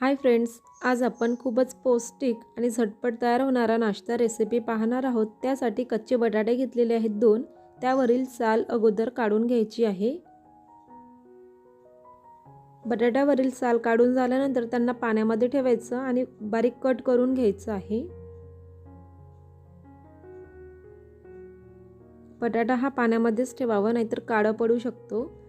Hi friends आज आपण खूपच पौष्टिक आणि झटपट तयार होणारा नाश्ता रेसिपी पाहणार आहोत. त्यासाठी कच्चे बटाटे घेतलेले आहेत दोन. त्यावरील साल अगोदर काढून घ्यायची आहे. बटाट्यावरील साल काढून झाल्यानंतर त्यांना पाण्यामध्ये ठेवायचं आणि बारीक कट करून घ्यायचं आहे. बटाटा हा पाण्यामध्येच ठेवावा नाहीतर काळं पडू शकतो.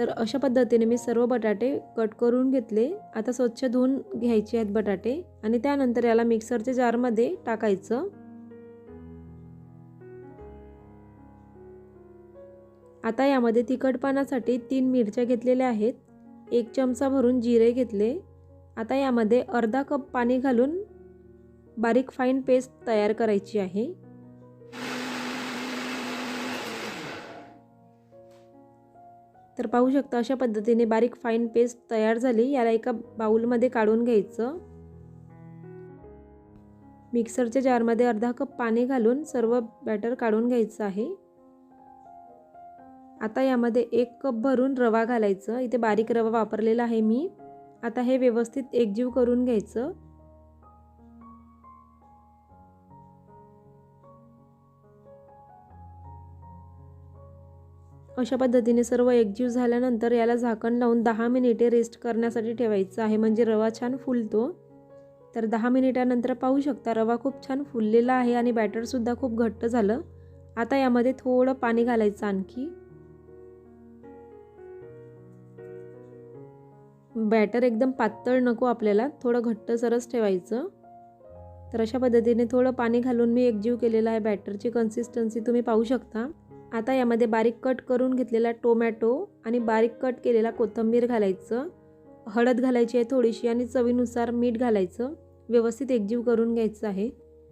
तर अशा पद्धतीने मी सर्व बटाटे कट करून घेतले. आता स्वच्छ धुवून घ्यायचे आहेत बटाटे आणि त्यानंतर याला मिक्सरच्या जारमध्ये टाकायचं. आता यामध्ये तिखटपणासाठी तीन मिरच्या घेतलेल्या आहेत. एक चमचा भरून जिरे घेतले. आता यामध्ये अर्धा कप पाणी घालून बारीक फाईन पेस्ट तयार करायची आहे. तर पाहू शकता अशा पद्धतीने बारीक फाईन पेस्ट तयार झाली. याला एका बाऊलमध्ये काढून घ्यायचं. मिक्सरच्या जारमध्ये अर्धा कप पाणी घालून सर्व बॅटर काढून घ्यायचं आहे. आता यामध्ये एक कप भरून रवा घालायचं. इथे बारीक रवा वापरलेला आहे मी. आता हे व्यवस्थित एकजीव करून घ्यायचं. अशा पद्धतीने सर्व एकजीव झाल्यानंतर याला झाकण लावून दहा मिनिटे रेस्ट करण्यासाठी ठेवायचं आहे. म्हणजे रवा छान फुलतो. तर दहा मिनिटानंतर पाहू शकता रवा खूप छान फुललेला आहे आणि बॅटरसुद्धा खूप घट्ट झालं. आता यामध्ये थोडं पाणी घालायचं आणखी. बॅटर एकदम पातळ नको आपल्याला थोडं घट्ट सरस ठेवायचं. तर अशा पद्धतीने थोडं पाणी घालून मी एकजीव केलेला आहे बॅटरची कन्सिस्टन्सी तुम्ही पाहू शकता. आता यामध्ये बारीक कट करून घेतलेला टोमॅटो आणि बारीक कट केलेला कोथिंबीर घालायचं. हळद घालायची आहे थोडीशी आणि चवीनुसार मीठ घालायचं. व्यवस्थित एकजीव करून घ्यायचं आहे.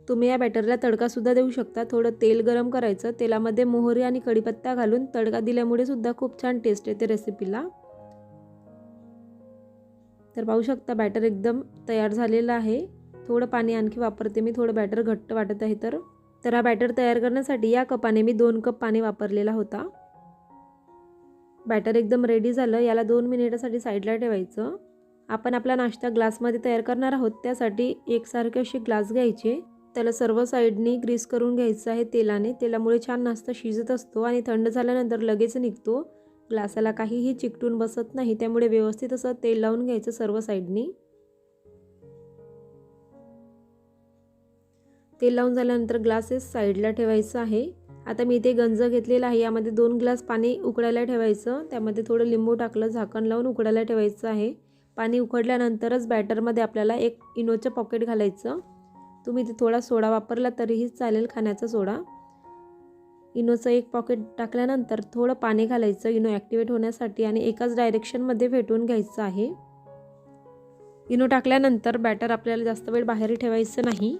तुम्ही या बॅटरला तडकासुद्धा देऊ शकता. थोडं तेल गरम करायचं. तेलामध्ये मोहरी आणि कढीपत्ता घालून तडका दिल्यामुळे सुद्धा खूप छान टेस्ट येते रेसिपीला तर पाहू शकता बॅटर एकदम तयार झालेलं आहे. थोडं पाणी आणखी वापरते मी. थोडं बॅटर घट्ट वाटत आहे तर. तर हा बॅटर तयार करण्यासाठी या कपाने मी दोन कप पाणी वापरलेला होता. बॅटर एकदम रेडी झालं. याला दोन मिनिटासाठी साईडला ठेवायचं. आपण आपला नाश्ता ग्लासमध्ये तयार करणार आहोत. त्यासाठी एकसारखे असे ग्लास घ्यायचे. त्याला सर्व साईडनी ग्रीस करून घ्यायचं आहे तेलाने. तेलामुळे छान नाश्ता शिजत असतो आणि थंड झाल्यानंतर लगेच निघतो. ग्लासाला काहीही चिकटून बसत नाही. त्यामुळे व्यवस्थित असं तेल लावून घ्यायचं सर्व साईडनी तेल लावून झाल्यानंतर ग्लासेस साईडला ठेवायचं आहे. आता मी इथे गंज घेतलेला आहे. यामध्ये दोन ग्लास पाणी उकडायला ठेवायचं. त्यामध्ये थोडं लिंबू टाकलं झाकण लावून उकडायला ठेवायचं आहे. पाणी उकडल्यानंतरच बॅटरमध्ये आपल्याला एक इनोचं पॉकेट घालायचं. तुम्ही इथे थोडा सोडा वापरला तरीही चालेल खाण्याचा सोडा. इनोचं एक पॉकेट टाकल्यानंतर थोडं पाणी घालायचं इनो ॲक्टिवेट होण्यासाठी आणि एकाच डायरेक्शनमध्ये फेटून घ्यायचं आहे. इनो टाकल्यानंतर बॅटर आपल्याला जास्त वेळ बाहेर ठेवायचं नाही.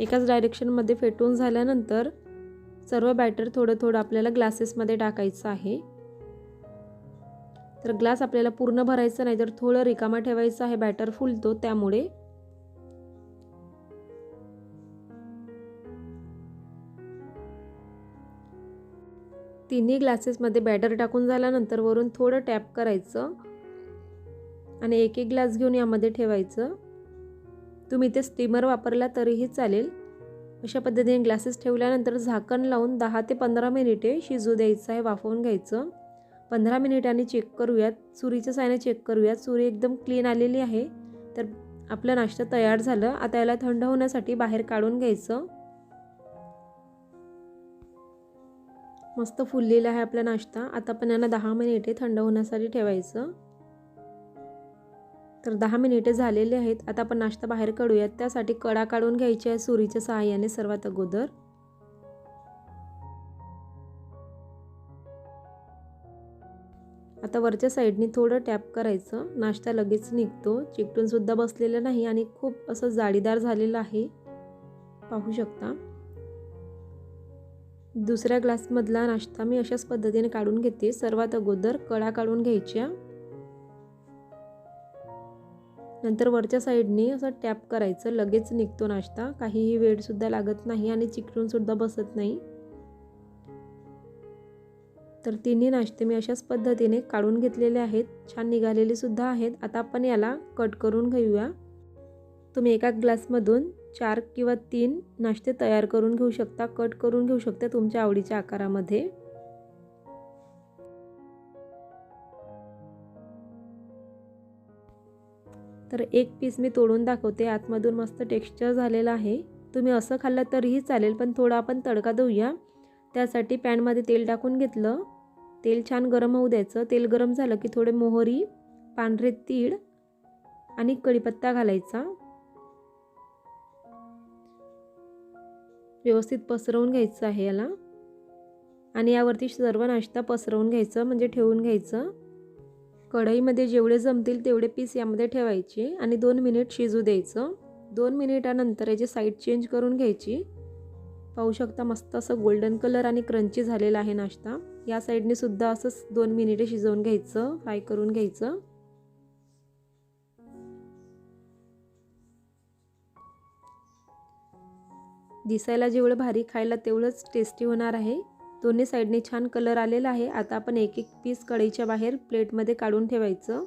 एकाच डायरेक्शनमध्ये फेटून झाल्यानंतर सर्व बॅटर थोडं थोडं आपल्याला ग्लासेसमध्ये टाकायचं आहे. तर ग्लास आपल्याला पूर्ण भरायचं नाही तर थोडं रिकामा ठेवायचं आहे बॅटर फुलतो त्यामुळे. तिन्ही ग्लासेसमध्ये बॅटर टाकून झाल्यानंतर वरून थोडं टॅप करायचं. आणि एक एक ग्लास घेऊन यामध्ये ठेवायचं. तुम्ही ते स्टीमर वापरला तरीही चालेल. अशा पद्धतीने ग्लासेस ठेवल्यानंतर झाकण लावून दहा ते पंधरा मिनिटे शिजू द्यायचं आहे वाफवून घ्यायचं. पंधरा मिनिटांनी चेक करूयात. चुरीच्या सायने चेक करूयात. चुरी एकदम क्लीन आलेली आहे. तर आपला नाश्ता तयार झालं. आता याला थंड होण्यासाठी बाहेर काढून घ्यायचं. मस्त फुललेला आहे आपला नाश्ता. आता पण यांना दहा मिनिटे थंड होण्यासाठी ठेवायचं. तर दहा मिनिटे झालेले आहेत. आता आपण नाश्ता बाहेर काढूयात. त्यासाठी कडा काढून घ्यायची आहे सुरीच्या सहाय्याने सर्वात अगोदर. आता वरच्या साईडनी थोडं टॅप करायचं. नाश्ता लगेच निघतो. चिकटूनसुद्धा बसलेलं नाही आणि खूप असं जाळीदार झालेलं आहे. पाहू शकता. दुसऱ्या ग्लासमधला नाश्ता मी अशाच पद्धतीने काढून घेते. सर्वात अगोदर कडा काढून घ्यायच्या. नंतर वरच्या साईडने असं टॅप करायचं लगेच निघतो नाश्ता. काहीही वेळसुद्धा लागत नाही आणि चिकटूनसुद्धा बसत नाही. तर तिन्ही नाश्ते मी अशाच पद्धतीने काढून घेतलेले आहेत. छान निघालेले सुद्धा आहेत. आता आपण याला कट करून घेऊया. तुम्ही एका ग्लासमधून चार किंवा तीन नाश्ते तयार करून घेऊ शकता. कट करून घेऊ शकता तुमच्या आवडीच्या आकारामध्ये. तर एक पीस मी तोडून दाखवते. आतमधून मस्त टेक्स्चर झालेलं आहे. तुम्ही असं खाल्लं तरीही चालेल पण थोडा आपण तडका देऊया. त्यासाठी पॅनमध्ये तेल टाकून घेतलं. तेल छान गरम होऊ द्यायचं. तेल गरम झालं की थोडे मोहरी पांढरे तीळ आणि कढीपत्ता घालायचा. व्यवस्थित पसरवून घ्यायचं आहे याला. आणि यावरती सर्व नाश्ता पसरवून घ्यायचं म्हणजे ठेवून घ्यायचं. कढईमध्ये जेवढे जमतील तेवढे पीस यामध्ये ठेवायचे आणि दोन मिनिट शिजू द्यायचं. दोन मिनिटानंतर याची साईड चेंज करून घ्यायची. पाहू शकता मस्त असं गोल्डन कलर आणि क्रंची झालेला आहे नाश्ता. या साईडने सुद्धा असंच दोन मिनिटे शिजवून घ्यायचं फ्राय करून घ्यायचं. दिसायला जेवढं भारी खायला तेवढंच टेस्टी होणार आहे. दोन्ही साईडने छान कलर आलेला आहे. आता आपण एक एक पीस कढईच्या बाहेर प्लेटमध्ये काढून ठेवायचं.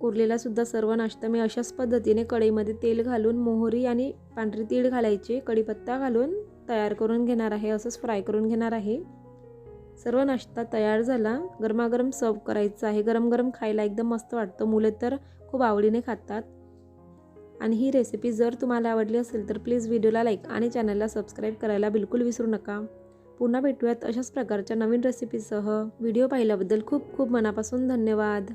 उरलेला सुद्धा सर्व नाश्ता मी अशाच पद्धतीने कढईमध्ये तेल घालून मोहरी आणि पांढरी तीळ घालायचे. कढीपत्ता घालून तयार करून घेणार आहे असंच फ्राय करून घेणार आहे. सर्व नाश्ता तयार झाला. गरमागरम सर्व करायचं आहे. गरम गरम खायला एकदम मस्त वाटतं. मुलं तर खूप आवडीने खातात. आणि ही रेसिपी जर तुम्हाला आवडली असेल तर प्लीज व्हिडिओला लाईक आणि चॅनलला सबस्क्राईब करायला बिलकुल विसरू नका. पुन्हा भेटूयात अशाच प्रकारच्या नवीन रेसिपीसह व्हिडिओ पाहिल्याबद्दल खूप खूप मनापासून धन्यवाद.